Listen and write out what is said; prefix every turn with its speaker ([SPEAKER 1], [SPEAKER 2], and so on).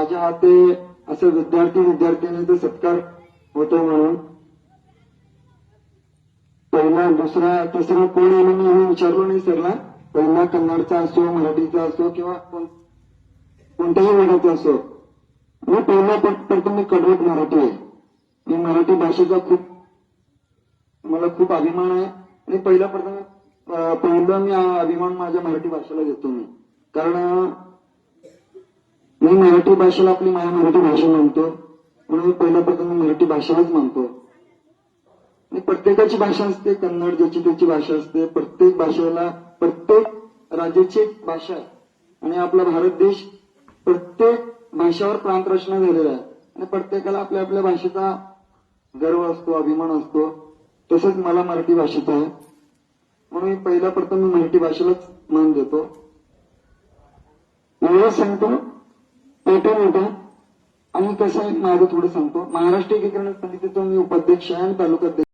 [SPEAKER 1] माझ्या हाते असं विद्यार्थी विद्यार्थिनीचा सत्कार होतो म्हणून. पहिला दुसरा तिसरा कोण आहे मी हे विचारलो नाही सरला. पहिला कन्नडचा असो मराठीचा असो किंवा कोणत्याही वर्गाचा असो. मी पहिला प- प्रथम मी कडवट मराठी आहे. मी मराठी भाषेचा खूप मला खूप अभिमान आहे. आणि पहिला प्रथम अं, पहिला मी अभिमान माझ्या मराठी भाषेला देतो मी. कारण मी मराठी भाषेला आपली माया मराठी भाषा मानतो म्हणून मी पहिला प्रथम मी मराठी भाषेलाच मानतो आणि प्रत्येकाची भाषा असते कन्नड ज्याची त्याची भाषा असते. प्रत्येक भाषेला प्रत्येक राज्याची एक भाषा आहे. आणि आपला भारत देश प्रत्येक भाषेवर प्रांत रचना झालेला आहे. आणि प्रत्येकाला आपल्या आपल्या भाषेचा गर्व असतो अभिमान असतो. तसंच मला मराठी भाषेचा आहे. म्हणून मी पहिला प्रथम मी मराठी भाषेलाच मान देतो. एवढं सांगतो पेटर्न होता. आणि कसं आहे माझं थोडं सांगतो. महाराष्ट्र एकीकरण समितीचा मी उपाध्यक्ष आहे आणि तालुका